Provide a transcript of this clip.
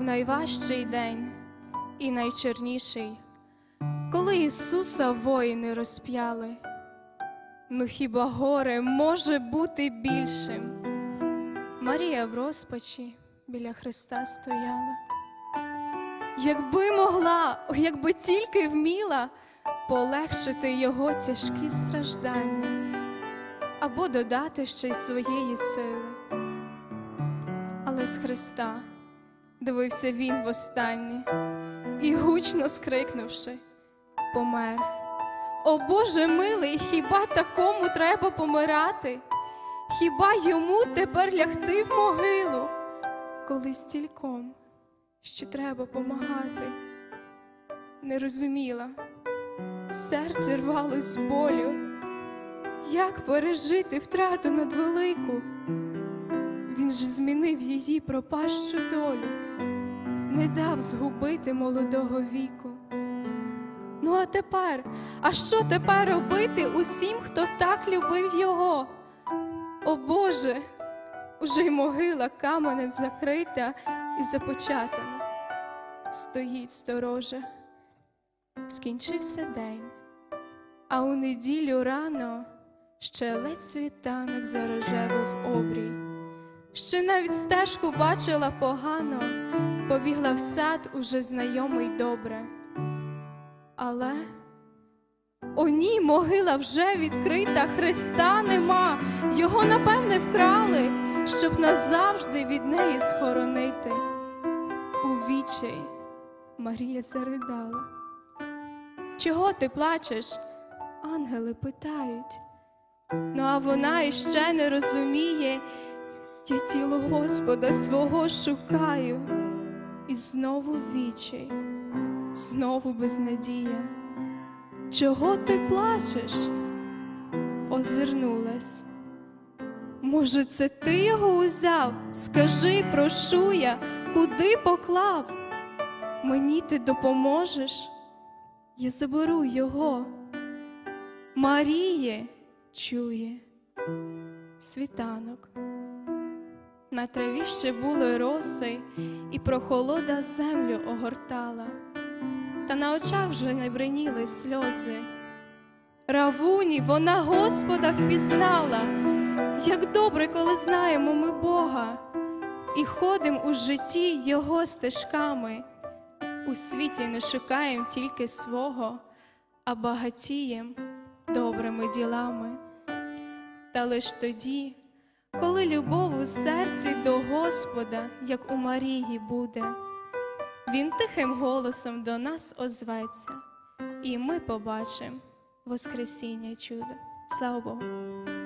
в найважчий день і найчорніший, коли Ісуса воїни розп'яли. Ну хіба горе може бути більшим? Марія в розпачі біля Христа стояла. Якби могла, якби тільки вміла полегшити його тяжкі страждання або додати ще й своєї сили. Але з Христа дивився він востаннє і, гучно скрикнувши, помер. О Боже милий, хіба такому треба помирати? Хіба йому тепер лягти в могилу, коли стільком ще треба помагати? Не розуміла, серце рвалось з болю. Як пережити втрату надвелику? Він же змінив її пропащу долю, не дав згубити молодого віку. Ну а тепер, а що тепер робити усім, хто так любив його? О Боже, уже й могила каменем закрита і започатана. Стоїть сторожа. Скінчився день, а у неділю рано ще ледь світанок зарожевив обрій. Ще навіть стежку бачила погано, побігла в сад уже знайомий добре. Але о ні, могила вже відкрита, Христа нема, його напевне вкрали, щоб назавжди від неї схоронити. У вічей Марія заридала. Чого ти плачеш? Ангели питають. Ну а вона іще не розуміє, я тіло Господа свого шукаю, і знову вічай, знову безнадія. Чого ти плачеш? Озирнулась. Може, це ти його узяв? Скажи, прошу я, куди поклав? Мені ти допоможеш? Я заберу його. Маріє чує світанок. На траві ще були роси, і прохолода землю огортала, та на очах вже не бриніли сльози. Равуні, вона Господа впізнала, як добре, коли знаємо ми Бога, і ходим у житті Його стежками. У світі не шукаєм тільки свого, а багатієм добрими ділами. Та лиш тоді, коли любов у серці до Господа, як у Марії буде, Він тихим голосом до нас озветься, і ми побачимо Воскресіння чудо. Слава Богу!